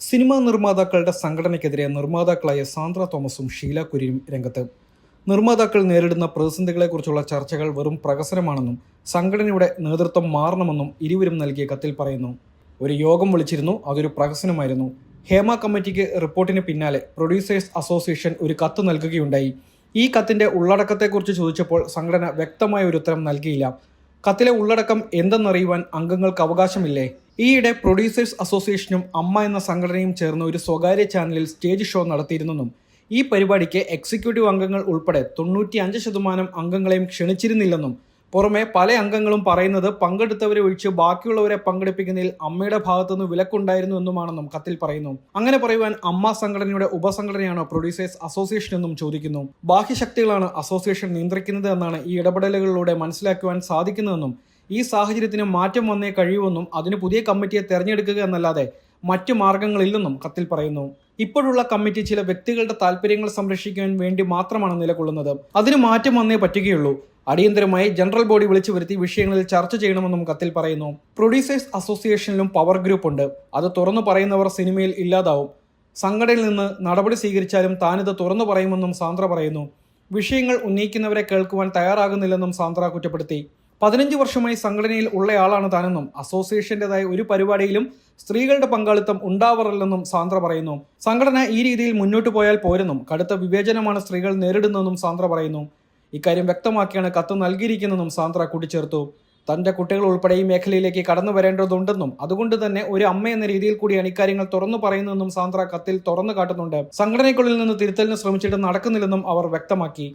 Cinema നിർമ്മാതാക്കളുടെ സംഘടനയ്ക്കെതിരെ നിർമ്മാതാക്കളായ Sandra തോമസും ഷീല കുര്യനും രംഗത്ത്. നിർമ്മാതാക്കൾ നേരിടുന്ന പ്രതിസന്ധികളെക്കുറിച്ചുള്ള ചർച്ചകൾ വെറും പ്രഹസനമാണെന്നും സംഘടനയുടെ നേതൃത്വം മാറണമെന്നും ഇരുവരും നൽകിയ കത്തിൽ പറയുന്നു. ഒരു യോഗം വിളിച്ചിരുന്നു അതൊരു പ്രഹസനമായിരുന്നു. ഹേമ കമ്മിറ്റിക്ക് റിപ്പോർട്ടിന് പിന്നാലെ പ്രൊഡ്യൂസേഴ്സ് അസോസിയേഷൻ ഒരു കത്ത് നൽകുകയുണ്ടായി. ഈ കത്തിന്റെ ഉള്ളടക്കത്തെക്കുറിച്ച് ചോദിച്ചപ്പോൾ സംഘടന വ്യക്തമായ ഒരു ഉത്തരം നൽകിയില്ല. കത്തിലെ ഉള്ളടക്കം എന്തെന്നറിയുവാൻ അംഗങ്ങൾക്ക് അവകാശമില്ലേ? ഈയിടെ പ്രൊഡ്യൂസേഴ്സ് അസോസിയേഷനും അമ്മ എന്ന സംഘടനയും ചേർന്ന് ഒരു സ്വകാര്യ ചാനലിൽ സ്റ്റേജ് ഷോ നടത്തിയിരുന്നെന്നും ഈ പരിപാടിക്ക് എക്സിക്യൂട്ടീവ് അംഗങ്ങൾ ഉൾപ്പെടെ തൊണ്ണൂറ്റി അഞ്ച് ശതമാനം അംഗങ്ങളെയും ക്ഷണിച്ചിരുന്നില്ലെന്നും പുറമെ പല അംഗങ്ങളും പറയുന്നത് പങ്കെടുത്തവരെ ഒഴിച്ച് ബാക്കിയുള്ളവരെ പങ്കെടുപ്പിക്കുന്നതിൽ അമ്മയുടെ ഭാഗത്തുനിന്ന് വിലക്കുണ്ടായിരുന്നു എന്നുമാണെന്നും കത്തിൽ പറയുന്നു. അങ്ങനെ പറയുവാൻ അമ്മ സംഘടനയുടെ ഉപസംഘടനയാണോ പ്രൊഡ്യൂസേഴ്സ് അസോസിയേഷൻ എന്നും ചോദിക്കുന്നു. ബാഹ്യശക്തികളാണ് അസോസിയേഷൻ നിയന്ത്രിക്കുന്നത് എന്നാണ് ഈ ഇടപെടലുകളിലൂടെ മനസ്സിലാക്കുവാൻ സാധിക്കുന്നതെന്നും ഈ സാഹചര്യത്തിന് മാറ്റം വന്നേ കഴിയുമെന്നും അതിന് പുതിയ കമ്മിറ്റിയെ തെരഞ്ഞെടുക്കുക എന്നല്ലാതെ മറ്റു മാർഗങ്ങളില്ലെന്നും കത്തിൽ പറയുന്നു. ഇപ്പോഴുള്ള കമ്മിറ്റി ചില വ്യക്തികളുടെ താല്പര്യങ്ങൾ സംരക്ഷിക്കാൻ വേണ്ടി മാത്രമാണ് നിലകൊള്ളുന്നത്. അതിന് മാറ്റം വന്നേ പറ്റുകയുള്ളൂ. അടിയന്തരമായി ജനറൽ ബോഡി വിളിച്ചു വരുത്തി വിഷയങ്ങളിൽ ചർച്ച ചെയ്യണമെന്നും കത്തിൽ പറയുന്നു. പ്രൊഡ്യൂസേഴ്സ് അസോസിയേഷനിലും പവർ ഗ്രൂപ്പ് ഉണ്ട്. അത് തുറന്നു പറയുന്നവർ സിനിമയിൽ ഇല്ലാതാവും. സംഘടനയിൽ നിന്ന് നടപടി സ്വീകരിച്ചാലും താനിത് തുറന്നു പറയുമെന്നും സാന്ദ്ര പറയുന്നു. വിഷയങ്ങൾ ഉന്നയിക്കുന്നവരെ കേൾക്കുവാൻ തയ്യാറാകുന്നില്ലെന്നും സാന്ദ്ര കുറ്റപ്പെടുത്തി. പതിനഞ്ച് വർഷമായി സംഘടനയിൽ ഉള്ളയാളാണ് താനെന്നും അസോസിയേഷന്റേതായ ഒരു പരിപാടിയിലും സ്ത്രീകളുടെ പങ്കാളിത്തം ഉണ്ടാവാറില്ലെന്നും സാന്ദ്ര പറയുന്നു. സംഘടന ഈ രീതിയിൽ മുന്നോട്ട് പോയാൽ പോരെന്നും കടുത്ത വിവേചനമാണ് സ്ത്രീകൾ നേരിടുന്നതെന്നും സാന്ദ്ര പറയുന്നു. ഇക്കാര്യം വ്യക്തമാക്കിയാണ് കത്ത് നൽകിയിരിക്കുന്നതെന്നും സാന്ദ്ര കൂട്ടിച്ചേർത്തു. തന്റെ കുട്ടികൾ ഉൾപ്പെടെ ഈ മേഖലയിലേക്ക് കടന്നു വരേണ്ടതുണ്ടെന്നും അതുകൊണ്ട് തന്നെ ഒരു അമ്മ എന്ന രീതിയിൽ കൂടിയാണ് ഇക്കാര്യങ്ങൾ തുറന്നു പറയുന്നതെന്നും സാന്ദ്ര കത്തിൽ തുറന്നു കാട്ടുന്നുണ്ട്. സംഘടനയ്ക്കുള്ളിൽ നിന്ന് തിരുത്തലിന് ശ്രമിച്ചിട്ട് നടക്കുന്നില്ലെന്നും അവർ വ്യക്തമാക്കി.